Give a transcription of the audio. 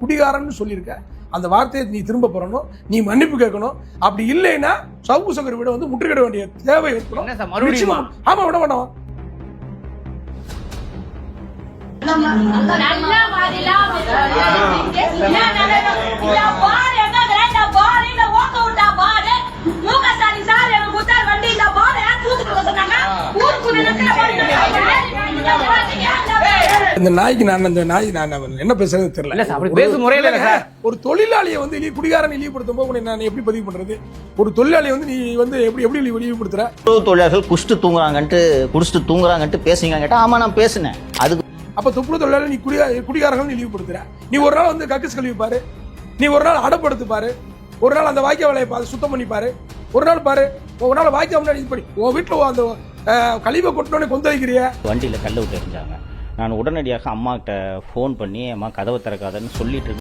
குடிகாரன்னு சொல்லியிருக்க. அந்த வார்த்தையை நீ திரும்ப பெறணும் நீ மன்னிப்பு கேட்கணும். அப்படி இல்லைன்னா சவுக்கு சங்கர் வீட வந்து முற்றுகிட வேண்டிய தேவை ஏற்படும். என்ன சார், மறுபடியுமா? நிச்சயமா. ஆமா விட மாட்டோம். நல்ல இந்த நாய்க்கு நான் இந்த நாய் நான் என்ன பேசுறது இல்ல தெரியல. சார், அப்படி பேசும் முறையில இல்ல சார். ஒரு தொழிலாளியை வந்து இழி குடிகாரன் இழிவுபடுத்தும் போது நான் எப்படி பதிவு பண்றது? ஒரு தொழிலாளியை வந்து நீ வந்து எப்படி எப்படி இழிவுபடுத்துற தொழிலாளர்கள் குடிச்சிட்டு தூங்குறாங்கன்ட்டு குடிச்சிட்டு தூங்குறாங்கன்ட்டு பேசுங்க கேட்டா ஆமா நான் பேசினேன். அதுக்கு அப்ப துப்புரவு தொழிலாளி நீ குடியா குடிகாரர்கள் இழிவுபடுத்துற நீ ஒரு நாள் வந்து கக்கஸ் கழுவி பாரு. நீ ஒரு நாள் அடப்படுத்து பாரு. ஒரு நாள் அந்த வாய்க்கா வேலையை பாரு சுத்தம் பண்ணி பாரு. ஒரு நாள் பாரு ஒரு நாள் வாய்க்கா முன்னாடி இது பண்ணி. உன் வீட்டுல அந்த கழிவை கொட்டோன்னு கொந்த வைக்கிறிய வண்டியில கல்ல விட்டு எறிஞ்சாங்க. நான் உடனடியாக அம்மாக்கிட்ட ஃபோன் பண்ணி அம்மா கதவை திறக்காதன்னு சொல்லிட்டு